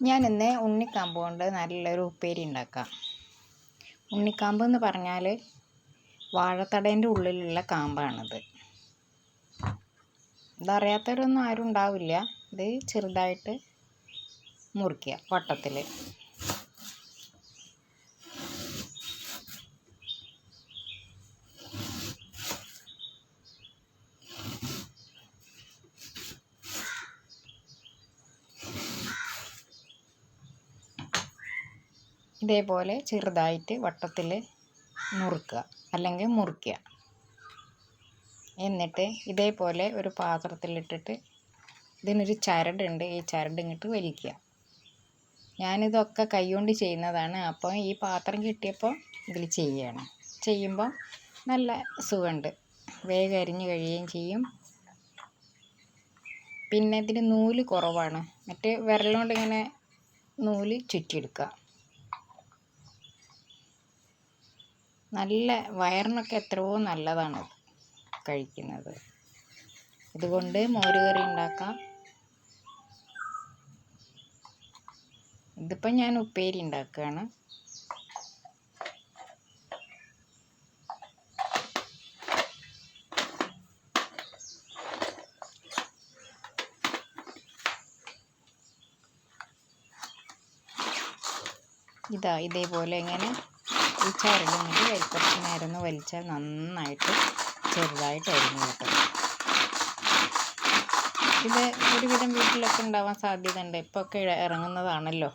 ഞാൻ ഇന്ന് ഉണ്ണിക്കാമ്പ് കൊണ്ട് നല്ലൊരു ഉപ്പേരി ഉണ്ടാക്കാം. ഉണ്ണിക്കാമ്പ് എന്ന് പറഞ്ഞാൽ വാഴത്തടേന്റെ ഉള്ളിലുള്ള കാമ്പാണിത്. ഇതറിയാത്തവരൊന്നും ആരും ഉണ്ടാവില്ല. ഇത് ചെറുതായിട്ട് മുറിക്കുക വട്ടത്തിൽ ഇതേപോലെ ചെറുതായിട്ട് വട്ടത്തിൽ നുറുക്കുക അല്ലെങ്കിൽ മുറിക്കുക. എന്നിട്ട് ഇതേപോലെ ഒരു പാത്രത്തിലിട്ടിട്ട് ഇതിനൊരു ചരടുണ്ട്. ഈ ചരട് ഇങ്ങോട്ട് വലിക്കുക. ഞാനിതൊക്കെ കൈകൊണ്ട് ചെയ്യുന്നതാണ്. അപ്പോൾ ഈ പാത്രം കിട്ടിയപ്പോൾ ഇതിൽ ചെയ്യുകയാണ് ചെയ്യുമ്പോൾ നല്ല സുഖമുണ്ട്. വേഗം അരിഞ്ഞ് കഴിയുകയും ചെയ്യും. പിന്നെ ഇതിന് നൂൽ കുറവാണ്. മറ്റേ വിരലുകൊണ്ട് ഇങ്ങനെ നൂൽ ചുറ്റിയെടുക്കുക. നല്ല വയറിനൊക്കെ എത്രയോ നല്ലതാണ് കഴിക്കുന്നത്. ഇതുകൊണ്ട് മോരുകറി ഉണ്ടാക്കാം. ഇതിപ്പോൾ ഞാൻ ഉപ്പേരി ഉണ്ടാക്കുകയാണ്. ഇതാ ഇതേപോലെ ഇങ്ങനെ ഈ ചരട് ഇങ്ങോട്ട് കുറച്ച് നേരം ഒന്ന് വലിച്ചാൽ നന്നായിട്ട് ചെറുതായിട്ട് അരിഞ്ഞു കിട്ടും. ഇത് ഒരുവിധം വീട്ടിലൊക്കെ ഉണ്ടാവാൻ സാധ്യതയുണ്ട്. ഇപ്പോൾ ഒക്കെ ഇറങ്ങുന്നതാണല്ലോ.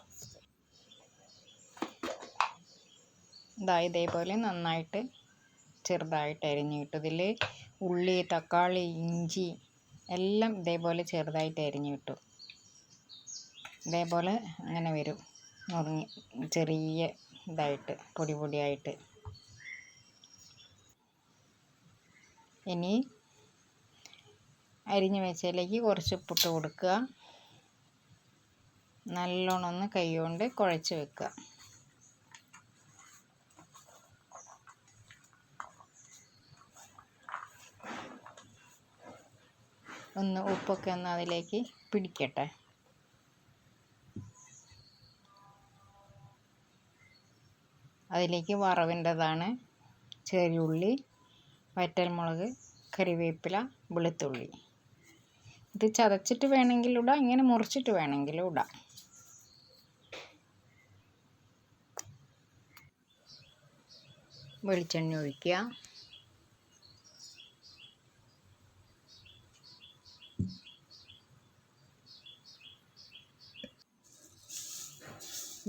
ഇതാ ഇതേപോലെ നന്നായിട്ട് ചെറുതായിട്ട് അരിഞ്ഞു കിട്ടും. ഇതിൽ ഉള്ളി തക്കാളി ഇഞ്ചി എല്ലാം ഇതേപോലെ ചെറുതായിട്ട് അരിഞ്ഞു കിട്ടും. ഇതേപോലെ അങ്ങനെ വരും. നുറുങ്ങി ചെറിയ ഇതായിട്ട് പൊടി പൊടിയായിട്ട്. ഇനി അരിഞ്ഞു വെച്ചതിലേക്ക് കുറച്ച് ഉപ്പിട്ട് കൊടുക്കുക. നല്ലോണം ഒന്ന് കൈ കൊണ്ട് കുഴച്ച് വെക്കുക. ഒന്ന് ഉപ്പൊക്കെ ഒന്ന് അതിലേക്ക് പിടിക്കട്ടെ. അതിലേക്ക് വറവിന്റെതാണ് ചെറിയുള്ളി വറ്റൽമുളക് കറിവേപ്പില വെളുത്തുള്ളി. ഇത് ചതച്ചിട്ട് വേണമെങ്കിലും ഇടാം ഇങ്ങനെ മുറിച്ചിട്ട് വേണമെങ്കിലും ഇടാം. വെളിച്ചെണ്ണ ഒഴിക്കുക.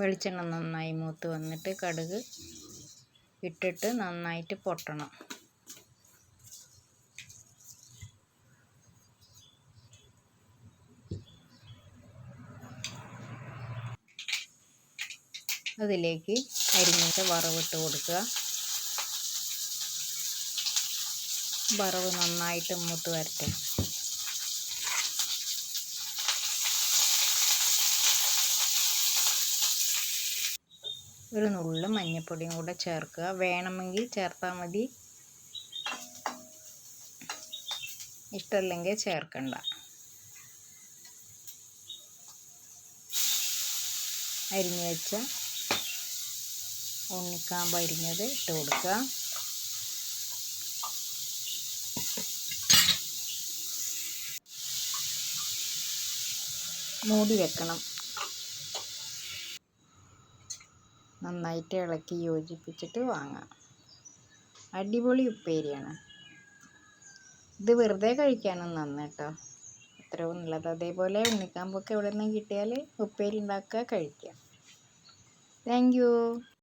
വെളിച്ചെണ്ണ നന്നായി മൂത്ത് വന്നിട്ട് കടുക് ഇട്ടിട്ട് നന്നായിട്ട് പൊട്ടണം. അതിലേക്ക് അരിഞ്ഞിട്ട് വറവിട്ട് കൊടുക്കുക. വറവ് നന്നായിട്ട് മൂത്ത് വരട്ടെ. ഒരു നുള്ളും മഞ്ഞൾപ്പൊടിയും കൂടെ ചേർക്കുക. വേണമെങ്കിൽ ചേർത്താൽ മതി. ഇഷ്ടമല്ലെങ്കിൽ ചേർക്കണ്ട. അരിഞ്ഞു വെച്ച ഉണ്ണിക്കാമ്പ് അരിഞ്ഞത് ഇട്ട് കൊടുക്കുക. മൂടി വെക്കണം. നന്നായിട്ട് ഇളക്കി യോജിപ്പിച്ചിട്ട് വാങ്ങാം. അടിപൊളി ഉപ്പേരിയാണ്. ഇത് വെറുതെ കഴിക്കാനും നന്ന് കേട്ടോ. അത്രയും നല്ലത്. അതേപോലെ ഉണ്ണിക്കാമ്പൊക്കെ എവിടെ നിന്നും കിട്ടിയാൽ ഉപ്പേരി ഉണ്ടാക്കുക കഴിക്കുക. താങ്ക്